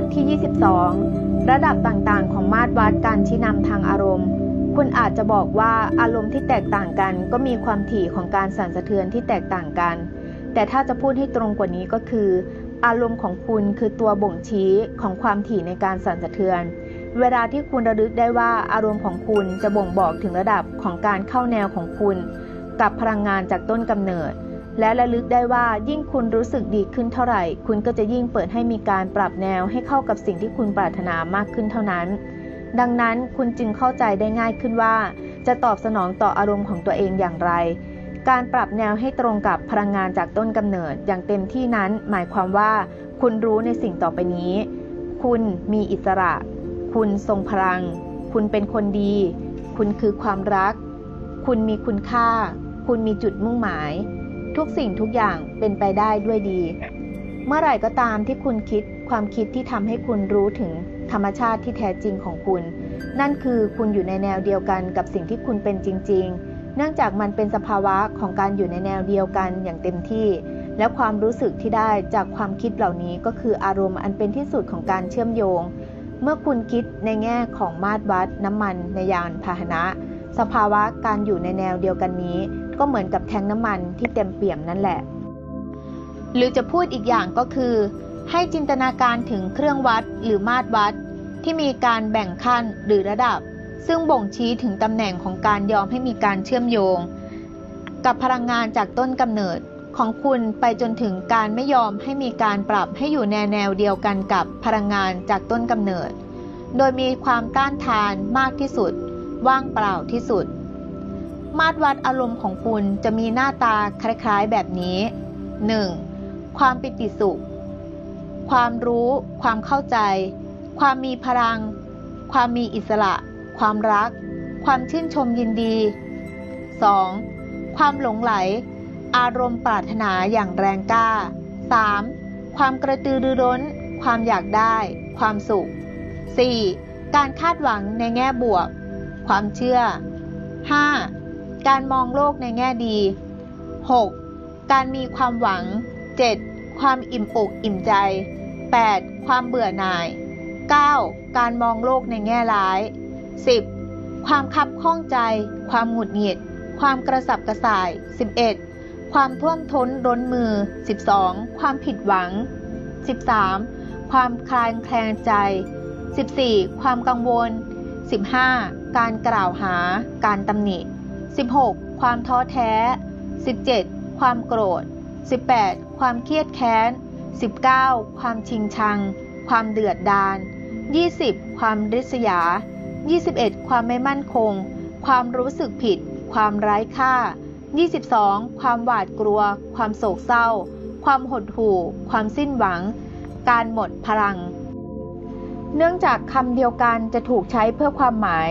ทที่ 22 ระดับต่างๆ ของมาตรวัดการชี้นำทางอารมณ์ คุณอาจจะบอกว่าอารมณ์ที่แตกต่างกัน ก็มีความถี่ของการสั่นสะเทือนที่แตกต่างกัน แต่ถ้าจะพูดให้ตรงกว่านี้ก็คือ อารมณ์ของคุณคือตัวบ่งชี้ของความถี่ในการสั่นสะเทือน เวลาที่คุณระลึกได้ว่าอารมณ์ของคุณจะบ่งบอกถึงระดับของการเข้าแนวของคุณ กับพลังงานจากต้นกำเนิด และระลึกได้ว่ายิ่งคุณรู้สึกดีขึ้นเท่าไหร่ คุณก็จะยิ่งเปิดให้มีการปรับแนวให้เข้ากับสิ่งที่คุณปรารถนามากขึ้นเท่านั้น ดังนั้นคุณจึงเข้าใจได้ง่ายขึ้นว่า จะตอบสนองต่ออารมณ์ของตัวเองอย่างไร การปรับแนวให้ตรงกับพลังงานจากต้นกำเนิดอย่างเต็มที่นั้น หมายความว่า คุณรู้ในสิ่งต่อไปนี้ คุณมีอิสระ คุณทรงพลัง คุณเป็นคนดี คุณคือความรัก คุณมีคุณค่า คุณมีจุดมุ่งหมาย ทุกสิ่งทุกอย่างเป็นไปได้ด้วยดี เมื่อไหร่ก็ตามที่คุณคิดความคิดที่ทำให้คุณรู้ถึงธรรมชาติที่แท้จริงของคุณ นั่นคือคุณอยู่ในแนวเดียวกันกับสิ่งที่คุณเป็นจริง ๆ เนื่องจากมันเป็นสภาวะของการอยู่ในแนวเดียวกันอย่างเต็มที่ และความรู้สึกที่ได้จากความคิดเหล่านี้ก็คืออารมณ์อันเป็นที่สุดของการเชื่อมโยง เมื่อคุณคิดในแง่ของมาตรวัดน้ำมันในยานพาหนะ สภาวะการอยู่ในแนวเดียวกันนี้ ก็เหมือนกับแทงน้ำมันที่เต็มเปี่ยมนั่นแหละ หรือจะพูดอีกอย่างก็คือ ให้จินตนาการถึงเครื่องวัดหรือมาตรวัด ที่มีการแบ่งขั้นหรือระดับ ซึ่งบ่งชี้ถึงตำแหน่งของการยอมให้มีการเชื่อมโยง กับพลังงานจากต้นกำเนิดของคุณไปจนถึงการไม่ยอมให้มีการปรับให้อยู่ในแนวเดียวกันกับพลังงานจากต้นกำเนิด โดยมีความต้านทานมากที่สุด ว่างเปล่าที่สุด มาตรวัดอารมณ์ของคุณจะมีหน้าตาคล้ายๆแบบนี้ 1. ความปิติสุข ความรู้ ความเข้าใจ ความมีพลัง ความมีอิสระ ความรัก ความชื่นชมยินดี 2. ความหลงไหล อารมณ์ปรารถนาอย่างแรงกล้า 3. ความกระตือรือร้น ความอยากได้ ความสุข 4. การคาดหวังในแง่บวก ความเชื่อ 5. การมองโลกในแง่ดี 6. การมีความหวัง 7. ความอิ่มอกอิ่มใจ 8. ความเบื่อหน่าย 9. การมองโลกในแง่ร้าย 10. ความคับข้องใจ ความหงุดหงิด ความกระสับกระส่าย 11. ความท่วมท้นร้นมือ 12. ความผิดหวัง 13. ความคลายแคลงใจ 14. ความกังวล 15. การกล่าวหา การตำหนิ 16. ความท้อแท้ 17. ความโกรธ 18. ความเครียดแค้น 19. ความชิงชัง ความเดือดดาล 20. ความริษยา 21. ความไม่มั่นคง ความรู้สึกผิด ความไร้ค่า 22. ความหวาดกลัว ความโศกเศร้า ความหดหู่ ความสิ้นหวัง การหมดพลัง เนื่องจากคำเดียวกันจะถูกใช้เพื่อความหมาย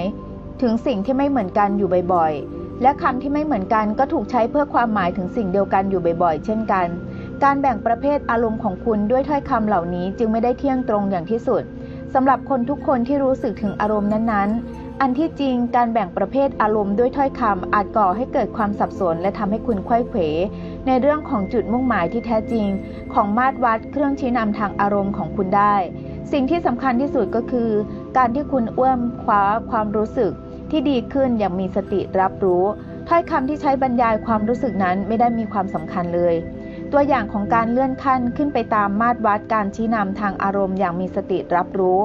ถึงสิ่งที่ไม่เหมือนกันอยู่บ่อยๆ และคำที่ไม่เหมือนกันก็ถูกใช้เพื่อความหมายถึงสิ่งเดียวกันอยู่บ่อยๆ เช่นกัน การแบ่งประเภทอารมณ์ของคุณด้วยถ้อยคำเหล่านี้จึงไม่ได้เที่ยงตรงอย่างที่สุดสำหรับคนทุกคนที่รู้สึกถึงอารมณ์นั้นๆ อันที่จริงการแบ่งประเภทอารมณ์ด้วยถ้อยคำอาจก่อให้เกิดความสับสน และทำให้คุณควยเขวในเรื่องของจุดมุ่งหมายที่แท้จริง ของมาตรวัดเครื่องชี้นำทางอารมณ์ของคุณได้ สิ่งที่สำคัญที่สุดก็คือ การที่คุณเอื้อมคว้าความรู้สึกที่ดีขึ้นอย่างมีสติรับรู้ถ้อยคำที่ใช้บรรยายความรู้สึกนั้นไม่ได้มีความสำคัญเลย ตัวอย่างของการเลื่อนขั้นขึ้นไปตามมาตรวัดการชี้นำทางอารมณ์อย่างมีสติรับรู้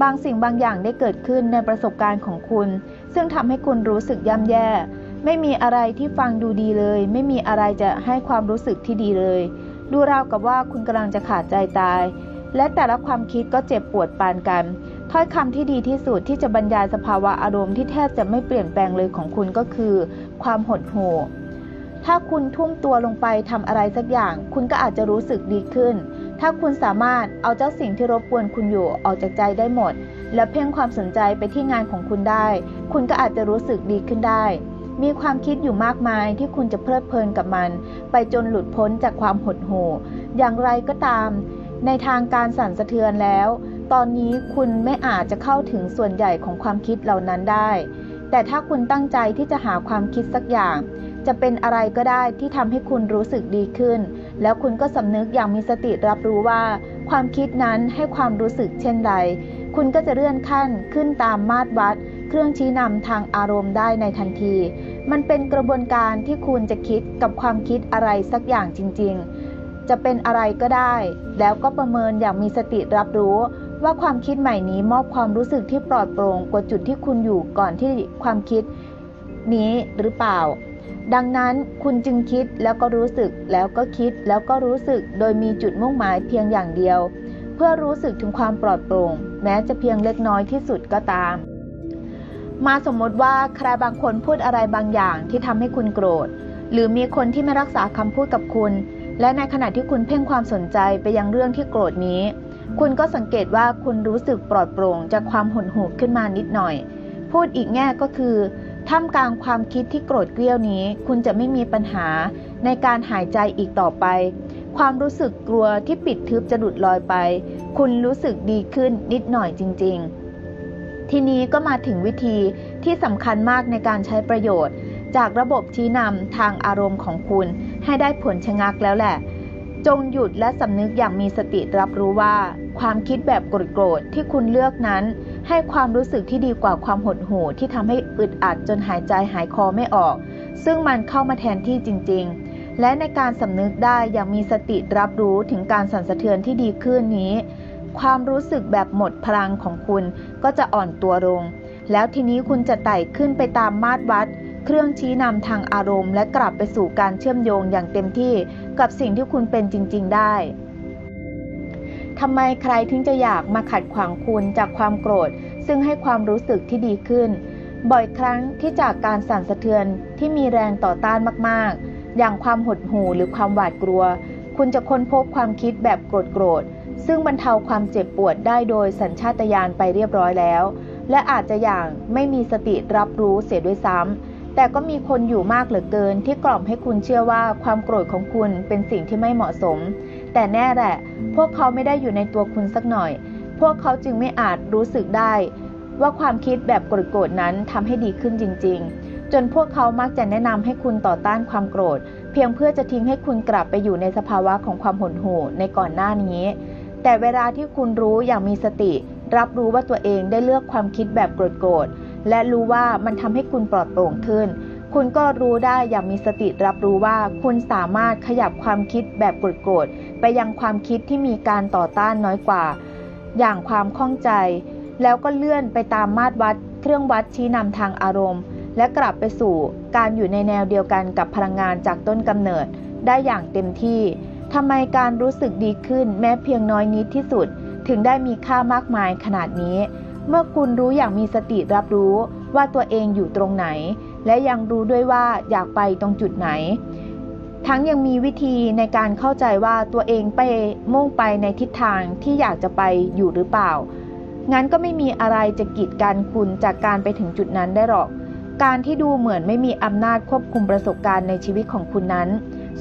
บางสิ่งบางอย่างได้เกิดขึ้นในประสบการณ์ของคุณ ซึ่งทำให้คุณรู้สึกย่ำแย่ ไม่มีอะไรที่ฟังดูดีเลย ไม่มีอะไรจะให้ความรู้สึกที่ดีเลย ดูราวกับว่าคุณกำลังจะขาดใจตาย และแต่ละความคิดก็เจ็บปวดปานกัน ถ้อยคำที่ดีที่สุดที่จะบรรยายสภาวะอารมณ์ที่แทบจะไม่เปลี่ยนแปลงเลยของคุณก็คือ ความหดหู่ถ้าคุณทุ่มตัวลงไปทำอะไรสักอย่าง คุณก็อาจจะรู้สึกดีขึ้น ถ้าคุณสามารถเอาเจ้าสิ่งที่รบกวนคุณอยู่ออกจากใจได้หมด และเพ่งความสนใจไปที่งานของคุณได้ คุณก็อาจจะรู้สึกดีขึ้นได้ มีความคิดอยู่มากมายที่คุณจะเพลิดเพลินกับมัน ไปจนหลุดพ้นจากความหดหู่ อย่างไรก็ตาม ในทางการสั่นสะเทือนแล้ว ตอนนี้คุณไม่อาจจะเข้าถึงส่วนใหญ่ของความคิดเหล่านั้นได้ แต่ถ้าคุณตั้งใจที่จะหาความคิดสักอย่าง จะเป็นอะไรก็ได้ที่ทำให้คุณรู้สึกดีขึ้น แล้วคุณก็สำนึกอย่างมีสติรับรู้ว่า ความคิดนั้นให้ความรู้สึกเช่นใด คุณก็จะเลื่อนขั้นขึ้นตามมาตรวัด เครื่องชี้นำทางอารมณ์ได้ในทันที มันเป็นกระบวนการที่คุณจะคิดกับความคิดอะไรสักอย่างจริง ๆ จะเป็นอะไรก็ได้ แล้วก็ประเมินอย่างมีสติรับรู้ว่าความคิดใหม่นี้มอบความรู้สึกที่ปลอดโปร่งกว่าจุดที่คุณอยู่ก่อนที่ความคิดนี้หรือเปล่า ดังนั้นคุณจึงคิดแล้วก็รู้สึกแล้วก็คิดแล้วก็รู้สึกโดยมีจุดมุ่งหมายเพียงอย่างเดียว เพื่อรู้สึกถึงความปลอดโปร่ง แม้จะเพียงเล็กน้อยที่สุดก็ตาม มาสมมติว่าใครบางคนพูดอะไรบางอย่างที่ทำให้คุณโกรธ หรือมีคนที่ไม่รักษาคำพูดกับคุณ และในขณะที่คุณเพ่งความสนใจไปยังเรื่องที่โกรธนี้ คุณก็สังเกตว่าคุณรู้สึกปลอดโปร่งจากความหดหู่ขึ้นมานิดหน่อย พูดอีกแง่ก็คือท่ามกลางความคิดที่โกรธเกรี้ยวนี้ คุณจะไม่มีปัญหาในการหายใจอีกต่อไป ความรู้สึกกลัวที่ปิดทึบจะหลุดลอยไป คุณรู้สึกดีขึ้นนิดหน่อยจริง ๆ ทีนี้ก็มาถึงวิธีที่สำคัญมากในการใช้ประโยชน์ จากระบบชี้นำทางอารมณ์ของคุณ ให้ได้ผลชะงักแล้วแหละ จงหยุดและสำนึกอย่างมีสติรับรู้ว่า ความคิดแบบโกรธๆที่คุณเลือกนั้น ให้ความรู้สึกที่ดีกว่าความหดหู่ที่ทำให้อึดอัดจนหายใจหายคอไม่ออก ซึ่งมันเข้ามาแทนที่จริง ๆ และในการสำนึกได้อย่างมีสติรับรู้ถึงการสั่นสะเทือนที่ดีขึ้นนี้ ความรู้สึกแบบหมดพลังของคุณก็จะอ่อนตัวลงแล้วทีนี้คุณจะไต่ขึ้นไปตามมาตรวัด เครื่องชี้นำทางอารมณ์ และกลับไปสู่การเชื่อมโยงอย่างเต็มที่กับสิ่งที่คุณเป็นจริง ๆ ได้ทำไมใครถึงจะอยากมาขัดขวางคุณจากความโกรธ ซึ่งให้ความรู้สึกที่ดีขึ้น บ่อยครั้งที่จากการสั่นสะเทือนที่มีแรงต่อต้านมากๆ อย่างความหดหู่หรือความหวาดกลัว คุณจะค้นพบความคิดแบบโกรธๆซึ่งบรรเทาความเจ็บปวดได้โดยสัญชาตญาณไปเรียบร้อยแล้ว และอาจจะอย่างไม่มีสติรับรู้เสียด้วยซ้ำ แต่ก็มีคนอยู่มากเหลือเกิน ที่กล่อมให้คุณเชื่อว่าความโกรธของคุณเป็นสิ่งที่ไม่เหมาะสม แต่แน่แหละ พวกเขาไม่ได้อยู่ในตัวคุณสักหน่อย พวกเขาจึงไม่อาจรู้สึกได้ ว่าความคิดแบบโกรธๆนั้นทำให้ดีขึ้นจริง ๆ จนพวกเขามักจะแนะนำให้คุณต่อต้านความโกรธ เพียงเพื่อจะทิ้งให้คุณกลับไปอยู่ในสภาวะของความหดหู่ในก่อนหน้านี้ แต่เวลาที่คุณรู้อย่างมีสติ รับรู้ว่าตัวเองได้เลือกความคิดแบบโกรธๆ และรู้ว่ามันทำให้คุณปลอดโปร่งขึ้น คุณก็รู้ได้อย่างมีสติรับรู้ว่า คุณสามารถขยับความคิดแบบโกรธๆไปยังความคิดที่มีการต่อต้านน้อยกว่า อย่างความข้องใจ แล้วก็เลื่อนไปตามมาตรวัด เครื่องวัดชี้นำทางอารมณ์ และกลับไปสู่การอยู่ในแนวเดียวกันกับพลังงานจากต้นกำเนิด ได้อย่างเต็มที่ทำไมการรู้สึกดีขึ้นแม้เพียงน้อยนิดที่สุด ถึงได้มีค่ามากมายขนาดนี้ เมื่อคุณรู้อย่างมีสติรับรู้ว่าตัวเองอยู่ตรงไหน และยังรู้ด้วยว่าอยากไปตรงจุดไหน ทั้งยังมีวิธีในการเข้าใจว่าตัวเองไปมุ่งไปในทิศทางที่อยากจะไปอยู่หรือเปล่า งั้นก็ไม่มีอะไรจะกีดกันคุณจากการไปถึงจุดนั้นได้หรอก การที่ดูเหมือนไม่มีอำนาจควบคุมประสบการณ์ในชีวิตของคุณนั้น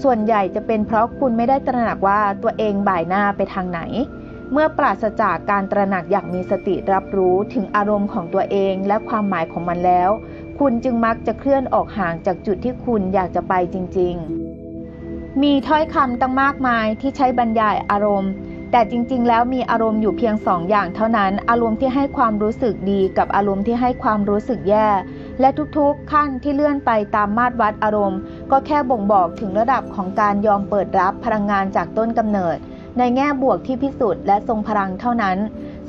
ส่วนใหญ่จะเป็นเพราะคุณไม่ได้ตระหนักว่าตัวเองบ่ายหน้าไปทางไหน เมื่อปราศจากการตระหนักอย่างมีสติรับรู้ถึงอารมณ์ของตัวเองและความหมายของมันแล้ว คุณจึงมักจะเคลื่อนออกห่างจากจุดที่คุณอยากจะไปจริง ๆ มีถ้อยคำตั้งมากมายที่ใช้บรรยายอารมณ์ แต่จริง ๆ แล้วมีอารมณ์อยู่เพียงสองอย่างเท่านั้น อารมณ์ที่ให้ความรู้สึกดีกับอารมณ์ที่ให้ความรู้สึกแย่ และทุกๆขั้นที่เลื่อนไปตามมาตรวัดอารมณ์ ก็แค่บ่งบอกถึงระดับของการยอมเปิดรับพลังงานจากต้นกำเนิด ในแง่บวกที่พิสูจน์และทรงพลังเท่านั้น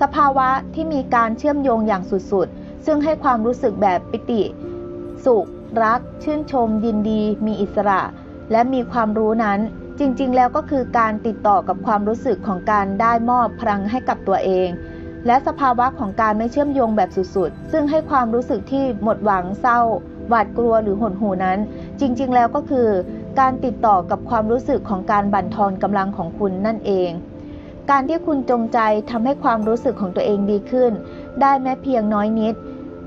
สภาวะที่มีการเชื่อมโยงอย่างสุดๆ ซึ่งให้ความรู้สึกแบบปิติ สุข รัก ชื่นชม ยินดี มีอิสระ และมีความรู้นั้น จริงๆ แล้วก็คือการติดต่อกับความรู้สึกของการได้มอบพลังให้กับตัวเองและสภาวะของการไม่เชื่อมโยงแบบสุดๆ ซึ่งให้ความรู้สึกที่หมดหวังเศร้า หวาดกลัวหรือหดหู่นั้น จริงๆ แล้วก็คือ การติดต่อกับความรู้สึกของการบั่นทอนกำลังของคุณนั่นเอง การที่คุณจงใจทำให้ความรู้สึกของตัวเองดีขึ้น ได้แม้เพียงน้อยนิด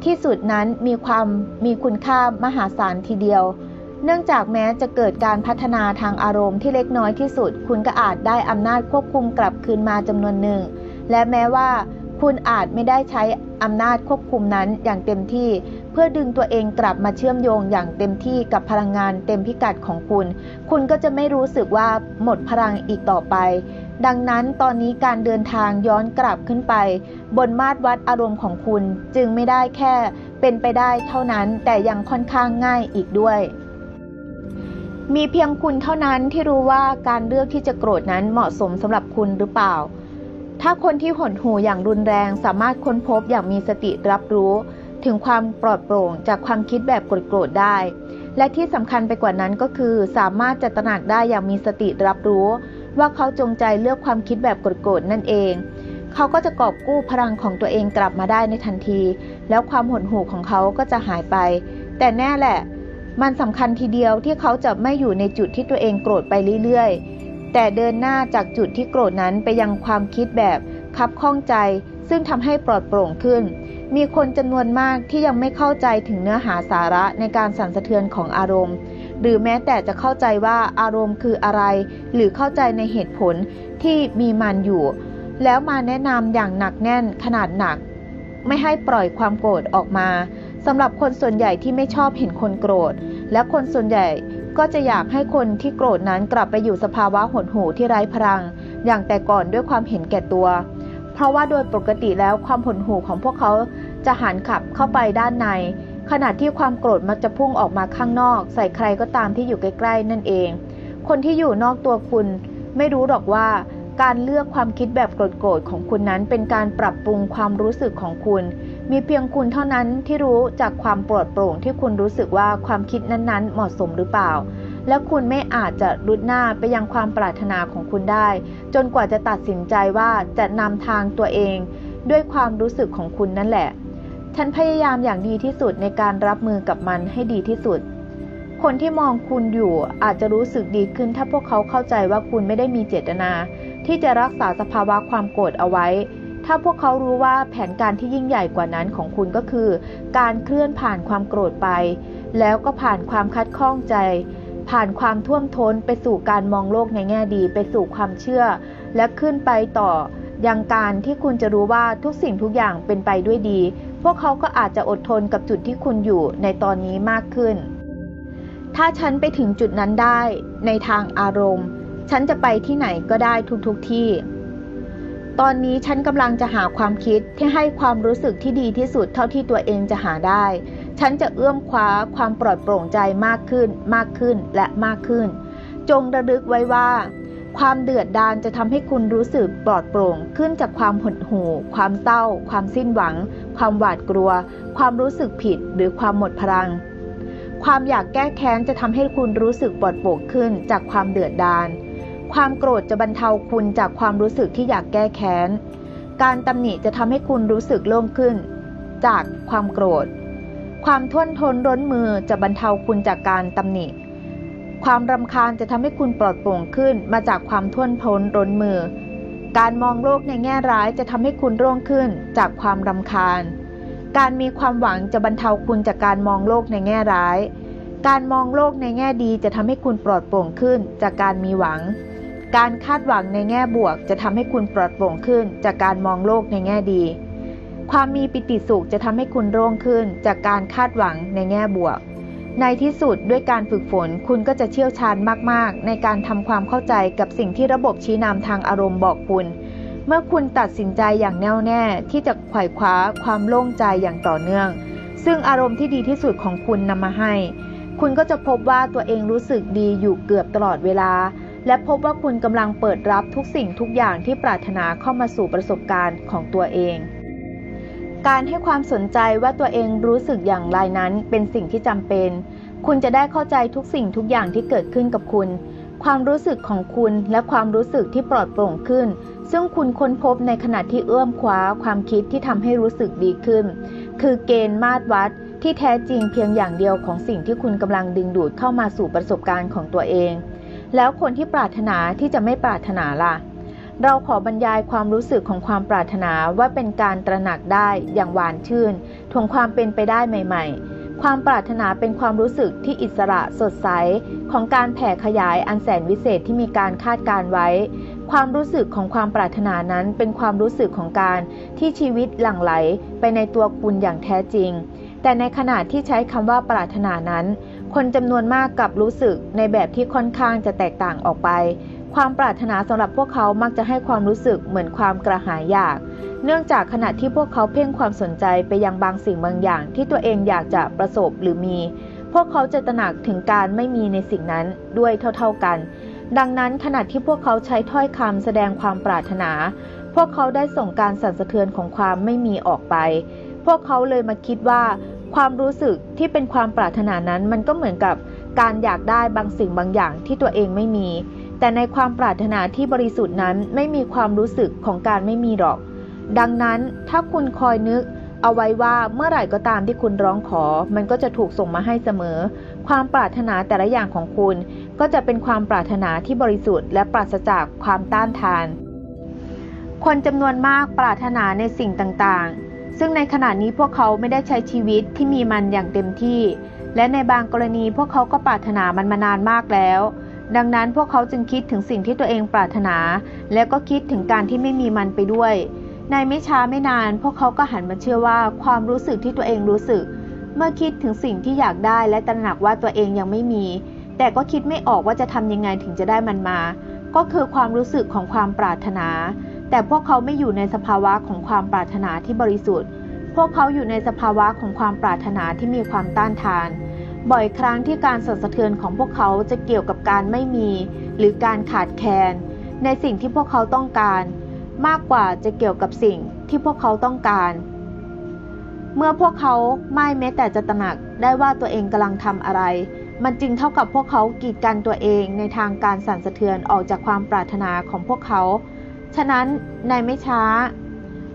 ที่สุดนั้นมีความมีคุณค่ามหาศาลทีเดียว เนื่องจากแม้จะเกิดการพัฒนาทางอารมณ์ที่เล็กน้อยที่สุด คุณก็อาจได้อำนาจควบคุมกลับคืนมาจำนวนหนึ่ง และแม้ว่าคุณอาจไม่ได้ใช้อำนาจควบคุมนั้นอย่างเต็มที่ เพื่อดึงตัวเองกลับมาเชื่อมโยงอย่างเต็มที่กับพลังงานเต็มพิกัดของคุณ คุณก็จะไม่รู้สึกว่าหมดพลังอีกต่อไป ดังนั้นตอนนี้การเดินทางย้อนกลับขึ้นไป บนมาตรวัดอารมณ์ของคุณจึงไม่ได้แค่เป็นไปได้เท่านั้นแต่ยังค่อนข้างง่ายอีกด้วยมีเพียงคุณเท่านั้นที่รู้ว่าการเลือกที่จะโกรธนั้นเหมาะสมสำหรับคุณหรือเปล่า ถ้าคนที่หดหู่อย่างรุนแรงสามารถค้นพบอย่างมีสติรับรู้ ถึงความปลอดโปร่งจากความคิดแบบโกรธๆได้ และที่สำคัญไปกว่านั้นก็คือ สามารถจะตระหนักได้อย่างมีสติรับรู้ ว่าเขาจงใจเลือกความคิดแบบโกรธๆนั่นเอง เขาก็จะกอบกู้พลังของตัวเองกลับมาได้ในทันที แล้วความหดหู่ของเขาก็จะหายไป แต่แน่แหละ มันสำคัญทีเดียวที่เขาจะไม่อยู่ในจุดที่ตัวเองโกรธไปเรื่อยๆ แต่เดินหน้าจากจุดที่โกรธนั้นไปยังความคิดแบบคับข้องใจ ซึ่งทำให้ปลอดโปร่งขึ้น มีคนจำนวนมากที่ยังไม่เข้าใจถึงเนื้อหาสาระในการสั่นสะเทือนของอารมณ์ หรือแม้แต่จะเข้าใจว่าอารมณ์คืออะไร หรือเข้าใจในเหตุผลที่มีมันอยู่ แล้วมาแนะนำอย่างหนักแน่นขนาดหนัก ไม่ให้ปล่อยความโกรธออกมาสำหรับคนส่วนใหญ่ที่ไม่ชอบเห็นคนโกรธ และคนส่วนใหญ่ก็จะอยากให้คนที่โกรธนั้นกลับไปอยู่สภาวะหดหู่ที่ไร้พลัง อย่างแต่ก่อนด้วยความเห็นแก่ตัว เพราะว่าโดยปกติแล้วความหดหู่ของพวกเขาจะหันขับเข้าไปด้านใน ขณะที่ความโกรธมักจะพุ่งออกมาข้างนอก ใส่ใครก็ตามที่อยู่ใกล้ ๆ นั่นเอง คนที่อยู่นอกตัวคุณ ไม่รู้หรอกว่า การเลือกความคิดแบบโกรธๆของคุณนั้นเป็นการปรับปรุงความรู้สึกของคุณ มีเพียงคุณเท่านั้นที่รู้จากความปลอดโปร่งที่คุณรู้สึกว่าความคิดนั้นๆ เหมาะสมหรือเปล่า และคุณไม่อาจจะรุดหน้าไปยังความปรารถนาของคุณได้ จนกว่าจะตัดสินใจว่าจะนำทางตัวเอง ด้วยความรู้สึกของคุณนั่นแหละ ฉันพยายามอย่างดีที่สุดในการรับมือกับมันให้ดีที่สุด คนที่มองคุณอยู่อาจจะรู้สึกดีขึ้นถ้าพวกเขาเข้าใจว่าคุณไม่ได้มีเจตนา ที่จะรักษาสภาวะความโกรธเอาไว้ถ้าพวกเขารู้ว่าแผนการที่ยิ่งใหญ่กว่านั้นของคุณก็คือ การเคลื่อนผ่านความโกรธไป แล้วก็ผ่านความคัดข้องใจ ผ่านความท่วมท้นไปสู่การมองโลกในแง่ดีไปสู่ความเชื่อ และขึ้นไปต่อยังการที่คุณจะรู้ว่าทุกสิ่งทุกอย่างเป็นไปด้วยดี พวกเขาก็อาจจะอดทนกับจุดที่คุณอยู่ในตอนนี้มากขึ้น ถ้าฉันไปถึงจุดนั้นได้ในทางอารมณ์ ฉันจะไปที่ไหนก็ได้ทุกๆทที่ ตอนนี้ฉันกำลังจะหาความคิดที่ให้ความรู้สึกที่ดีที่สุดเท่าที่ตัวเองจะหาได้ ฉันจะเอื้อมคว้าความปลอดโปร่งใจมากขึ้น มากขึ้นและมากขึ้น จงระลึกไว้ว่า ความเดือดดาลจะทำให้คุณรู้สึกปลอดโปร่งขึ้นจากความหดหู่ ความเศร้า ความสิ้นหวัง ความหวาดกลัว ความรู้สึกผิดหรือความหมดพลัง ความอยากแก้แค้นจะทำให้คุณรู้สึกปลอดโปร่งขึ้นจากความเดือดดาลความโกรธจะบรรเทาคุณจากความรู้สึกที่อยากแก้แค้น การตำหนิจะทำให้คุณรู้สึกโล่งขึ้น จากความโกรธ ความท่วนทนร้นมือจะบรรเทาคุณจากการตำหนิ ความรำคาญจะทำให้คุณปลอดโปร่งขึ้นมาจากความท่วนทนร้นมือ การมองโลกในแง่ร้ายจะทำให้คุณร่วงขึ้นจากความรำคาญ การมีความหวังจะบรรเทาคุณจากการมองโลกในแง่ร้าย การมองโลกในแง่ดีจะทำให้คุณปลอดโปร่งขึ้นจากการมีหวัง การคาดหวังในแง่บวกจะทำให้คุณปลอดโปร่งขึ้นจากการมองโลกในแง่ดี ความมีปิติสุขจะทำให้คุณโล่งขึ้นจากการคาดหวังในแง่บวก ในที่สุดด้วยการฝึกฝนคุณก็จะเชี่ยวชาญมากๆ ในการทำความเข้าใจกับสิ่งที่ระบบชี้นำทางอารมณ์บอกคุณ เมื่อคุณตัดสินใจอย่างแน่วแน่ที่จะไขว่คว้าความโล่งใจอย่างต่อเนื่อง ซึ่งอารมณ์ที่ดีที่สุดของคุณนำมาให้ คุณก็จะพบว่าตัวเองรู้สึกดีอยู่เกือบตลอดเวลา และพบว่าคุณกำลังเปิดรับทุกสิ่งทุกอย่างที่ปรารถนาเข้ามาสู่ประสบการณ์ของตัวเอง การให้ความสนใจว่าตัวเองรู้สึกอย่างไรนั้นเป็นสิ่งที่จำเป็น คุณจะได้เข้าใจทุกสิ่งทุกอย่างที่เกิดขึ้นกับคุณ ความรู้สึกของคุณและความรู้สึกที่ปลอดโปร่งขึ้น ซึ่งคุณค้นพบในขณะที่เอื้อมคว้าความคิดที่ทำให้รู้สึกดีขึ้น คือเกณฑ์มาตรวัดที่แท้จริงเพียงอย่างเดียวของสิ่งที่คุณกำลังดึงดูดเข้ามาสู่ประสบการณ์ของตัวเอง แล้วคนที่ปรารถนาที่จะไม่ปรารถนาล่ะ เราขอบรรยายความรู้สึกของความปรารถนาว่าเป็นการตระหนักได้อย่างหวานชื่นทวงความเป็นไปได้ใหม่ ๆ ความปรารถนาเป็นความรู้สึกที่อิสระสดใส ของการแผ่ขยายอันแสนวิเศษที่มีการคาดการไว้ ความรู้สึกของความปรารถนานั้นเป็นความรู้สึกของการที่ชีวิตหลั่งไหลไปในตัวคุณอย่างแท้จริง แต่ในขณะที่ใช้คำว่าปรารถนานั้น คนจำนวนมากกลับรู้สึกในแบบที่ค่อนข้างจะแตกต่างออกไป ความปรารถนาสำหรับพวกเขามักจะให้ความรู้สึกเหมือนความกระหายอยาก เนื่องจากขณะที่พวกเขาเพ่งความสนใจไปยังบางสิ่งบางอย่าง ที่ตัวเองอยากจะประสบหรือมี พวกเขาจะตระหนักถึงการไม่มีในสิ่งนั้นด้วยเท่า ๆกัน ดังนั้นขณะที่พวกเขาใช้ถ้อยคำแสดงความปรารถนา พวกเขาได้ส่งการสั่นสะเทือนของความไม่มีออกไป พวกเขาเลยมาคิดว่า ความรู้สึกที่เป็นความปรารถนานั้นมันก็เหมือนกับการอยากได้บางสิ่งบางอย่างที่ตัวเองไม่มี แต่ในความปรารถนาที่บริสุทธิ์นั้นไม่มีความรู้สึกของการไม่มีหรอก ดังนั้นถ้าคุณคอยนึก เอาไว้ว่าเมื่อไหร่ก็ตามที่คุณร้องขอ มันก็จะถูกส่งมาให้เสมอ ความปรารถนาแต่ละอย่างของคุณ ก็จะเป็นความปรารถนาที่บริสุทธิ์และปราศจากความต้านทาน คนจำนวนมากปรารถนาในสิ่งต่างๆ ซึ่งในขณะนี้พวกเขาไม่ได้ใช้ชีวิตที่มีมันอย่างเต็มที่ และในบางกรณีพวกเขาก็ปรารถนามันมานานมากแล้ว ดังนั้นพวกเขาจึงคิดถึงสิ่งที่ตัวเองปรารถนา และก็คิดถึงการที่ไม่มีมันไปด้วย ในไม่ช้าไม่นาน พวกเขาก็หันมาเชื่อว่าความรู้สึกที่ตัวเองรู้สึก เมื่อคิดถึงสิ่งที่อยากได้และตระหนักว่าตัวเองยังไม่มี แต่ก็คิดไม่ออกว่าจะทำยังไงถึงจะได้มันมา ก็คือความรู้สึกของความปรารถนา แต่พวกเขาไม่อยู่ในสภาวะของความปรารถนาที่บริสุทธิ์ พวกเขาอยู่ในสภาวะของความปรารถนาที่มีความต้านทาน บ่อยครั้งที่การสั่นสะเทือนของพวกเขาจะเกี่ยวกับการไม่มี หรือการขาดแคลนในสิ่งที่พวกเขาต้องการ มากกว่าจะเกี่ยวกับสิ่งที่พวกเขาต้องการ เมื่อพวกเขาไม่แม้แต่จะตระหนักได้ว่าตัวเองกำลังทำอะไร มันจึงเท่ากับพวกเขากีดกันตัวเองในทางการสั่นสะเทือนออกจากความปรารถนาของพวกเขา ฉะนั้นในไม่ช้า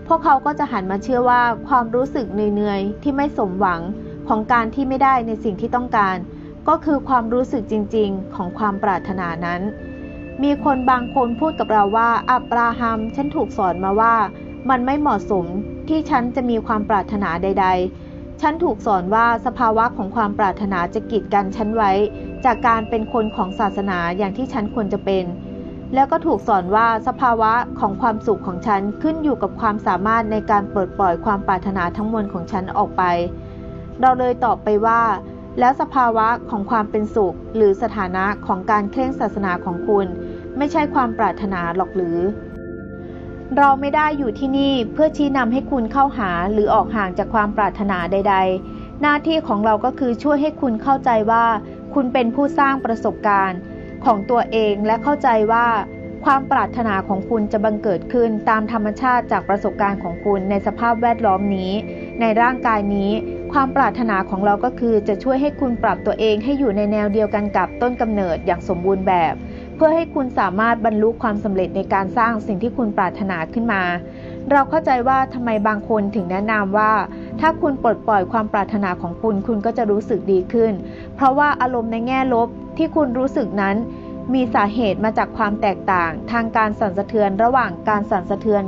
พวกเขาก็จะหันมาเชื่อว่าความรู้สึกเหนื่อยๆที่ไม่สมหวัง ของการที่ไม่ได้ในสิ่งที่ต้องการ ก็คือความรู้สึกจริงๆ ของความปรารถนานั้น มีคนบางคนพูดกับเราว่าอับราฮัมฉันถูกสอนมาว่า มันไม่เหมาะสมที่ฉันจะมีความปรารถนาใด ๆ ฉันถูกสอนว่าสภาวะของความปรารถนาจะกีดกันฉันไว้ จากการเป็นคนของศาสนาอย่างที่ฉันควรจะเป็นแล้วก็ถูกสอนว่าสภาวะของความสุขของฉันขึ้นอยู่กับความสามารถในการปลดปล่อยความปรารถนาทั้งมวลของฉันออกไป เราเลยตอบไปว่า แล้วสภาวะของความเป็นสุข หรือสถานะของการเคร่งศาสนาของคุณ ไม่ใช่ความปรารถนาหรอกหรือ เราไม่ได้อยู่ที่นี่เพื่อชี้นำให้คุณเข้าหาหรือออกห่างจากความปรารถนาใด ๆ หน้าที่ของเราก็คือช่วยให้คุณเข้าใจว่า คุณเป็นผู้สร้างประสบการณ์ ของตัวเองและเข้าใจว่าความปรารถนาของคุณจะบังเกิดขึ้นตามธรรมชาติจากประสบการณ์ของคุณในสภาพแวดล้อมนี้ ในร่างกายนี้ ความปรารถนาของเราก็คือจะช่วยให้คุณปรับตัวเองให้อยู่ในแนวเดียวกันกับต้นกำเนิดอย่างสมบูรณ์แบบ เพื่อให้คุณสามารถบรรลุความสำเร็จในการสร้างสิ่งที่คุณปรารถนาขึ้นมา เราเข้าใจว่าทำไมบางคนถึงแนะนำว่า ถ้าคุณปลดปล่อยความปรารถนาของคุณคุณก็จะรู้สึกดีขึ้น เพราะว่าอารมณ์ในแง่ลบที่คุณรู้สึกนั้นมีสาเหตุมาจากความแตกต่าง ทางการสั่นสะเทือนระหว่างการสั่นสะเทือน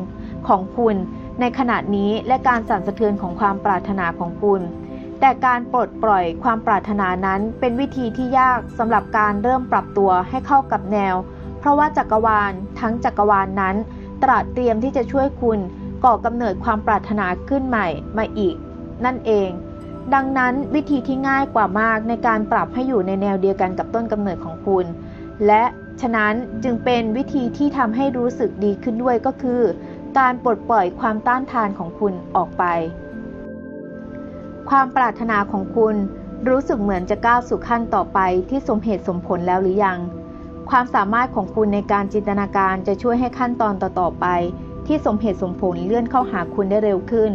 ของคุณ ในขณะนี้และการสั่นสะเทือนของความปรารถนาของคุณ แต่การปลดปล่อยความปรารถนานั้นเป็นวิธีที่ยากสำหรับการเริ่มปรับตัวให้เข้ากับแนว เพราะว่าจักรวาลทั้งจักรวาลนนั้น ตราเตรียมที่จะช่วยคุณก่อกำเนิดความปรารถนาขึ้นใหม่มาอีก นั่นเอง ดังนั้นวิธีที่ง่ายกว่ามากในการปรับให้อยู่ในแนวเดียวกันกับต้นกำเนิดของคุณ และฉะนั้นจึงเป็นวิธีที่ทำให้รู้สึกดีขึ้นด้วยก็คือ การปลดปล่อยความต้านทานของคุณออกไป ความปรารถนาของคุณรู้สึกเหมือนจะก้าวสู่ขั้นต่อไปที่สมเหตุสมผลแล้วหรือยัง ความสามารถของคุณในการจินตนาการจะช่วยให้ขั้นตอนต่อๆไป ที่สมเหตุสมผลเลื่อนเข้าหาคุณได้เร็วขึ้น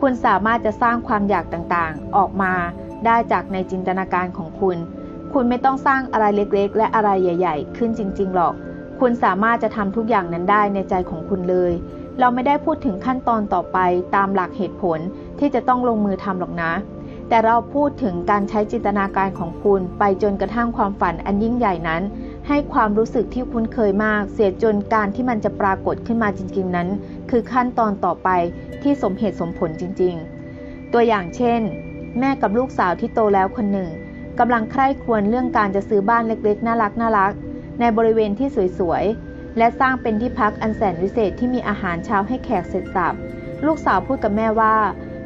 คุณสามารถจะสร้างความอยากต่างๆ ออกมาได้จากในจินตนาการของคุณ คุณไม่ต้องสร้างอะไรเล็กๆ และอะไรใหญ่ ๆ ขึ้นจริงๆหรอก คุณสามารถจะทำทุกอย่างนั้นได้ในใจของคุณเลย เราไม่ได้พูดถึงขั้นตอนต่อไปตามหลักเหตุผลที่จะต้องลงมือทำหรอกนะ แต่เราพูดถึงการใช้จินตนาการของคุณ ไปจนกระทั่งความฝันอันยิ่งใหญ่นั้น ให้ความรู้สึกที่คุ้นเคยมาก เสียจนการที่มันจะปรากฏขึ้นมาจริงๆนั้น คือขั้นตอนต่อไปที่สมเหตุสมผลจริง ๆ ตัวอย่างเช่น แม่กับลูกสาวที่โตแล้วคนหนึ่งกำลังใคร่ควรเรื่องการจะซื้อบ้านเล็กๆ น่ารักน่ารักในบริเวณที่สวยๆ และสร้างเป็นที่พักอันแสนวิเศษที่มีอาหารเช้าให้แขกเสร็จสับลูกสาวพูดกับแม่ว่า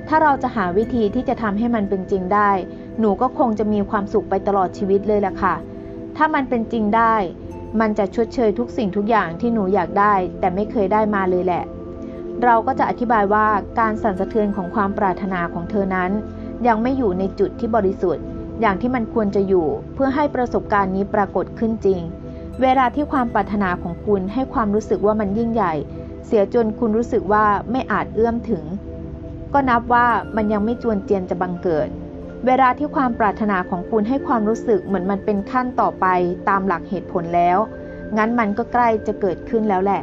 ถ้าเราจะหาวิธีที่จะทำให้มันเป็นจริงได้ หนูก็คงจะมีความสุขไปตลอดชีวิตเลยล่ะค่ะ ถ้ามันเป็นจริงได้ มันจะชดเชยทุกสิ่งทุกอย่างที่หนูอยากได้ แต่ไม่เคยได้มาเลยแหละ เราก็จะอธิบายว่าการสั่นสะเทือนของความปรารถนาของเธอนั้น ยังไม่อยู่ในจุดที่บริสุทธิ์ อย่างที่มันควรจะอยู่ เพื่อให้ประสบการณ์นี้ปรากฏขึ้นจริง เวลาที่ความปรารถนาของคุณให้ความรู้สึกว่ามันยิ่งใหญ่ เสียจนคุณรู้สึกว่าไม่อาจเอื้อมถึง ก็นับว่ามันยังไม่จวนเจียนจะบังเกิด เวลาที่ความปรารถนาของคุณให้ความรู้สึกเหมือนมันเป็นขั้นต่อไปตามหลักเหตุผลแล้ว งั้นมันก็ใกล้จะเกิดขึ้นแล้วแหละ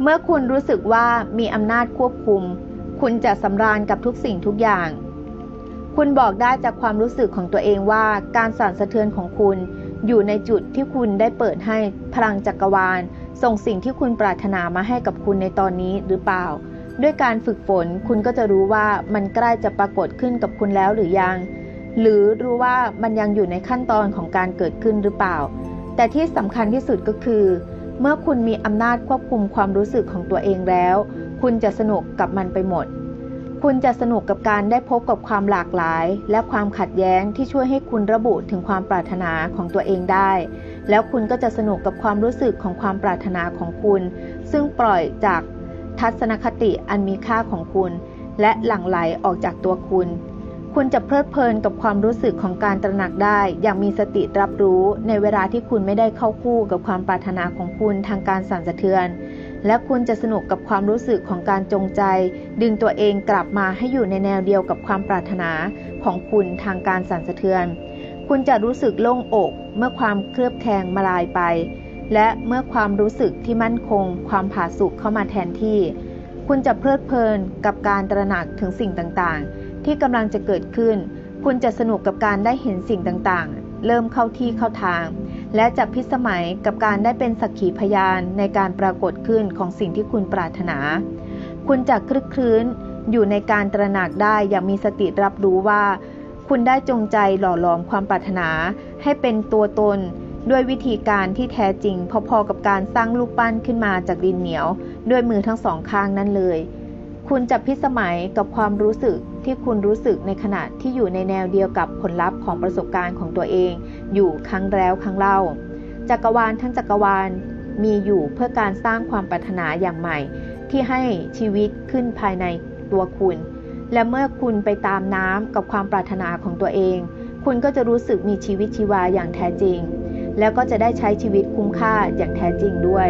เมื่อคุณรู้สึกว่ามีอำนาจควบคุม คุณจะสำราญกับทุกสิ่งทุกอย่าง คุณบอกได้จากความรู้สึกของตัวเองว่าการสั่นสะเทือนของคุณ อยู่ในจุดที่คุณได้เปิดให้พลังจักรวาล ส่งสิ่งที่คุณปรารถนามาให้กับคุณในตอนนี้หรือเปล่า ด้วยการฝึกฝนคุณก็จะรู้ว่ามันใกล้จะปรากฏขึ้นกับคุณแล้วหรือยัง หรือรู้ว่ามันยังอยู่ในขั้นตอนของการเกิดขึ้นหรือเปล่า แต่ที่สำคัญที่สุดก็คือ เมื่อคุณมีอำนาจควบคุมความรู้สึกของตัวเองแล้ว คุณจะสนุกกับมันไปหมด คุณจะสนุกกับการได้พบกับความหลากหลาย และความขัดแย้งที่ช่วยให้คุณระบุถึงความปรารถนาของตัวเองได้ แล้วคุณก็จะสนุกกับความรู้สึกของความปรารถนาของคุณ ซึ่งปล่อยจากทัศนคติอันมีค่าของคุณ และหลั่งไหลออกจากตัวคุณ คุณจะเพลิดเพลินกับความรู้สึกของการตระหนักได้ อย่างมีสติรับรู้ในเวลาที่คุณไม่ได้เข้าคู่กับความปรารถนาของคุณทางการสั่นสะเทือน และคุณจะสนุกกับความรู้สึกของการจงใจ ดึงตัวเองกลับมาให้อยู่ในแนวเดียวกับความปรารถนาของคุณทางการสั่นสะเทือน คุณจะรู้สึกโล่งอกเมื่อความเคลือบแคลงมาลายไป และเมื่อความรู้สึกที่มั่นคง ความผาสุกเข้ามาแทนที่ คุณจะเพลิดเพลินกับการตระหนักถึงสิ่งต่างๆ ที่กำลังจะเกิดขึ้น คุณจะสนุกกับการได้เห็นสิ่งต่างๆ เริ่มเข้าที่เข้าทาง และจะพิสมัยกับการได้เป็นสักขีพยานในการปรากฏขึ้นของสิ่งที่คุณปรารถนา คุณจะคลึกคลื้นอยู่ในการตระหนักได้อย่างมีสติรับรู้ว่า คุณได้จงใจหล่อหลอมความปรารถนา ให้เป็นตัวตน ด้วยวิธีการที่แท้จริง พอๆกับการสร้างรูปปั้นขึ้นมาจากดินเหนียว ด้วยมือทั้งสองข้างนั่นเลย คุณจะพิสมัยกับความรู้สึก ที่คุณรู้สึกในขณะที่อยู่ในแนวเดียวกับผลลัพธ์ของประสบการณ์ของตัวเอง อยู่ครั้งแล้วครั้งเล่า จักรวาลทั้งจักรวาลมีอยู่เพื่อการสร้างความปรารถนาอย่างใหม่ ที่ให้ชีวิตขึ้นภายในตัวคุณ และเมื่อคุณไปตามน้ำกับความปรารถนาของตัวเอง คุณก็จะรู้สึกมีชีวิตชีวาอย่างแท้จริง แล้วก็จะได้ใช้ชีวิตคุ้มค่าอย่างแท้จริงด้วย